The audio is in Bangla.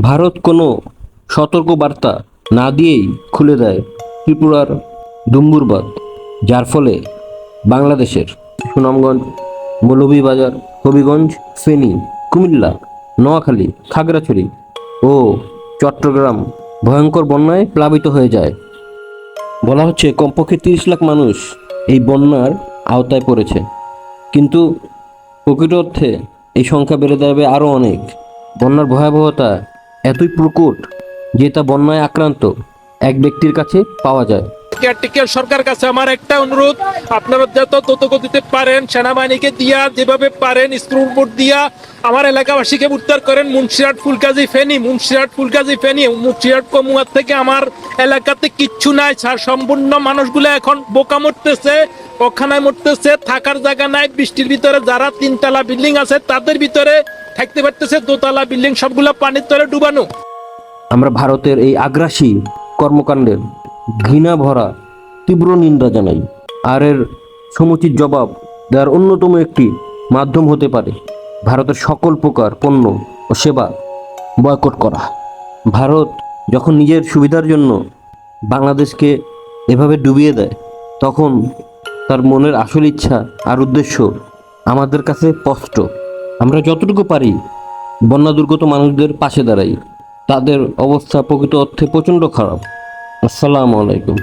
ভারত কোনো সতর্ক বার্তা না দিয়েই খুলে দেয় ত্রিপুরার ডুম্বুরবাদ, যার ফলে বাংলাদেশের সুনামগঞ্জ, মৌলভীবাজার, হবিগঞ্জ, ফেনী, কুমিল্লা, নোয়াখালী, খাগড়াছড়ি ও চট্টগ্রাম ভয়ঙ্কর বন্যায় প্লাবিত হয়ে যায়। বলা হচ্ছে, কমপক্ষে তিরিশ লাখ মানুষ এই বন্যার আওতায় পড়েছে। কিন্তু প্রকৃত অর্থে এই সংখ্যা বেড়ে যাবে আরও অনেক। বন্যার ভয়াবহতা এতই প্রকট যে তা বন্যায় আক্রান্ত এক ব্যক্তির কাছে পাওয়া যায়। কেয়ারটেকার সরকার কাছে আমার একটা অনুরোধ। আপনারা যত তত গতিতে পারেন, সেনাবাহিনীকে দিয়া, যেভাবে পারেন, স্ক্রুর বোর্ড দিয়া আমার এলাকাবাসীকে উদ্ধার করেন। মুন্সিরাট ফুলকাজি ফেনি মুন্সিরাট ফুলকাজি ফেনি মুন্সিরাট কমুয়ার থেকে আমার এলাকাতে কিচ্ছু নাই, স্যার। সম্পূর্ণ মানুষগুলো এখন বোকা মরতেছে ওখানে মরতেছে, থাকার জায়গা নাই, বৃষ্টির ভিতরে যারা তিনতলা বিল্ডিং আছে, তাদের ভিতরে থাকতে পারতেছে, দোতলা বিল্ডিং, সবগুলো পানির তলে ডুবানো। আমরা ভারতের এই আগ্রাসী কর্মকাণ্ডের ঘৃণা ভরা, তীব্র নিন্দা জানাই। আর এর সমুচিত জবাব দেওয়ার অন্যতম একটি মাধ্যম হতে পারে, ভারতের সকল প্রকার পণ্য ও সেবা বয়কট করা। ভারত যখন নিজের সুবিধার জন্য বাংলাদেশকে এভাবে ডুবিয়ে দেয়, তখন তার মনের আসল ইচ্ছা আর উদ্দেশ্য আমাদের কাছে স্পষ্ট। আমরা যতটুকু পারি বন্যা দুর্গত মানুষদের পাশে দাঁড়াই, তাদের অবস্থা প্রকৃত অর্থে প্রচণ্ড খারাপ। আসসালামু আলাইকুম।